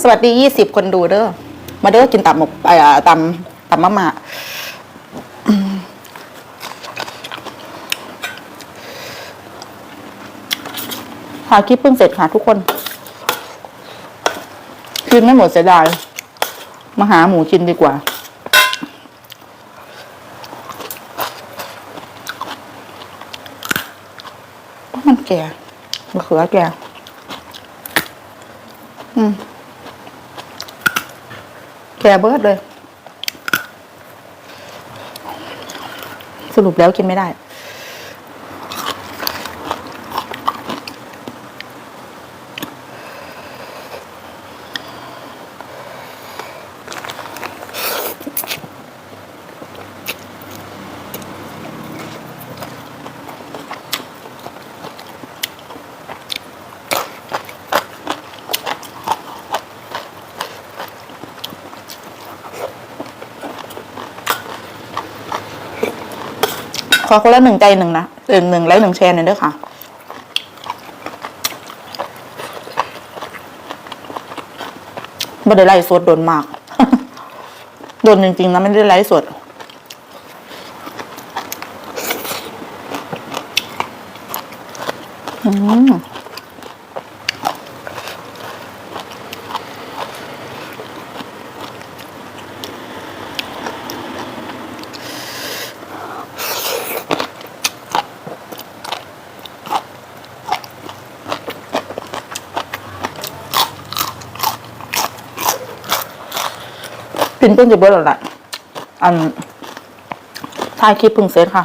สวัสดียี่สิบคนดูเด้อมาเด้อกินตับหมกไอ้ตำตับมะม่าหาคลิปเพิ่งเสร็จค่ะทุกคนกินไม่หมดเสียดายมาหาหมูกินดีกว่า มันแก่มะเขือแก่ อืมแก่เบิดเลย สรุปแล้วกินไม่ได้ อคนละหนึ่งใจหนึ่งนะเออหนึ่งไลค์หนึ่งแชร์หน่อยด้วยค่ะไม่ได้ไลฟ์สดโดนมาก โดนจริงๆนะไม่ได้ไลฟ์สดอืม กินเพิ่งจะเบิดแล้วแหละอันถ่ายคลิปเพิ่งเสร็จค่ะ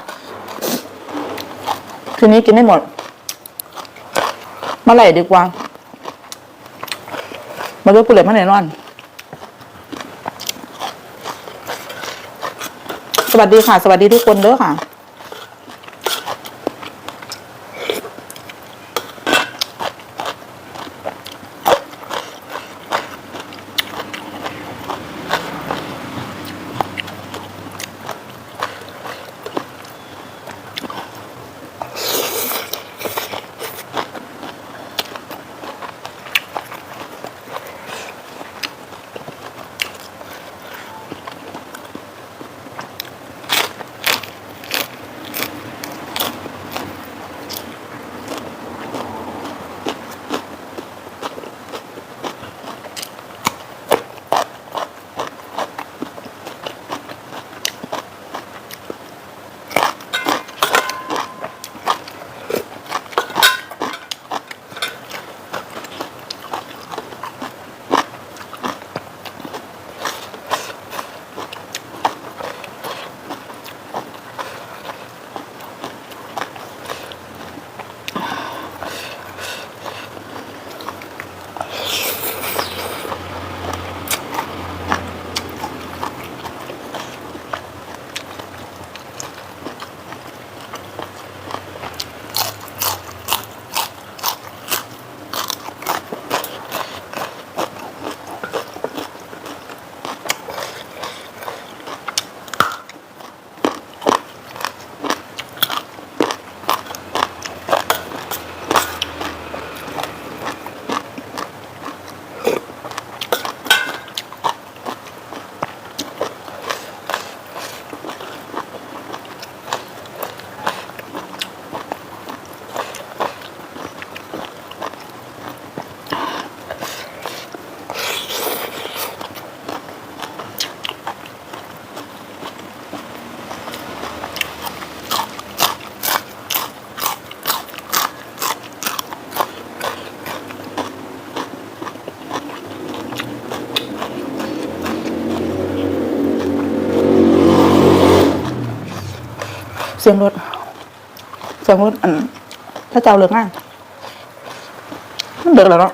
คืนนี้กินได้หมดมาไหลดีกว่า มาด้วยผู้เล่นมาไหนนอน สวัสดีค่ะ สวัสดีทุกคนเด้อค่ะ สียงรถ เสียงรถอันถ้าเจ้าเลิกงานมันเดือดแล้วเนาะ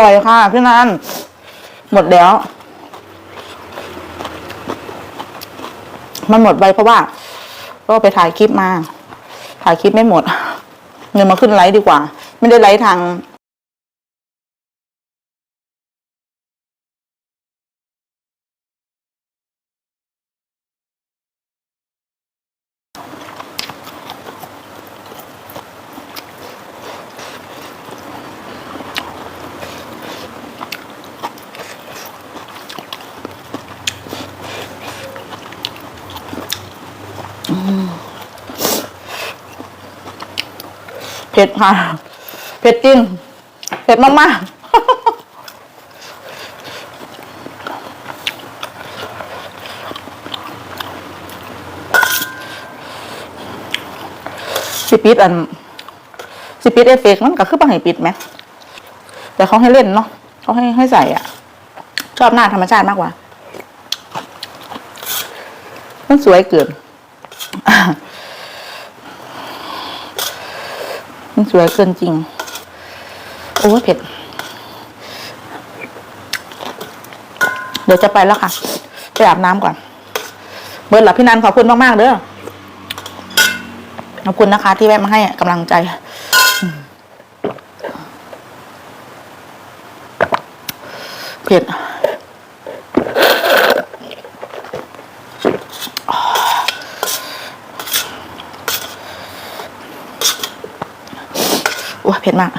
ร่อยค่ะพี่นันหมดแล้ว มันหมดไปเพราะว่า ก็ไปถ่ายคลิปมา ถ่ายคลิปไม่หมด เงินมาขึ้นไลฟ์ดีกว่า ไม่ได้ไลฟ์ทาง ผ็ดค่ะ เผ็ดจริง เผ็ดมากๆสิปิดอันสิปิดเอฟเฟกมันก็คือปังให้ปิดไหม แต่เขาให้เล่นเนาะเขาให้ให้ใส่อะ ชอบหน้าธรรมชาติมากกว่า มันสวยเกิน มันสวยเกินจริง โอ้เผ็ด เดี๋ยวจะไปแล้วค่ะ ไปอาบน้ำก่อน เบิร์ดหลับพี่นันขอบคุณมาก ๆ เด้อ ขอบคุณนะคะ ที่แวะมาให้กำลังใจเผ็ด เผ็ดมาก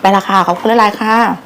ไปละค่ะขอบคุณหลายๆค่ะ